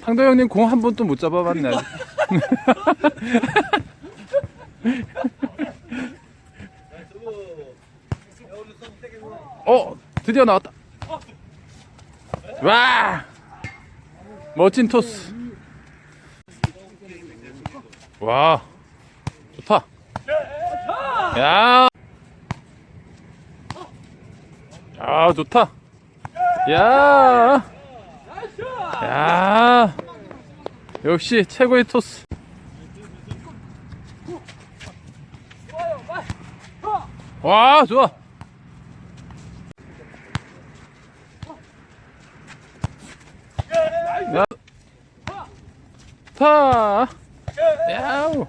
상도 형님 공 한 번도 못 잡아봤네. 어, 드디어 나왔다. 와! 멋진 토스. 와, 좋다. 야! 아, 좋다. 야! 야! 역시 최고의 토스. 와, 좋아. 야. 타. 야우.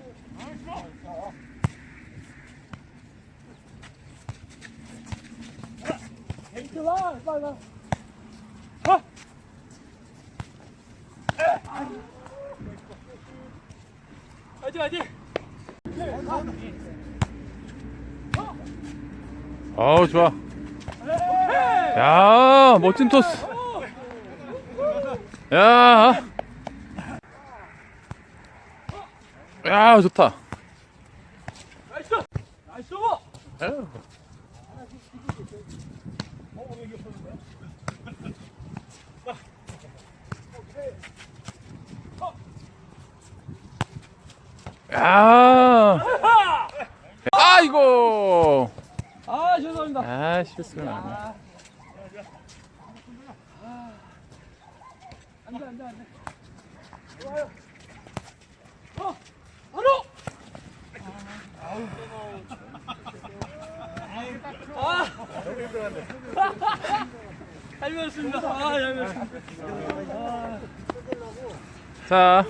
화이팅 화이팅 아우, 좋아. 야, 멋진 토스. 야. 야, 좋다. 나이스 나이스 야. 아이고. 아 죄송합니다 아, 실수가 나네. 안돼 안돼 안돼 좋아요 어 바로 아 잘 배웠습니다 아 잘 배웠습니다 자.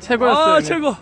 최고였어요. 아. 최고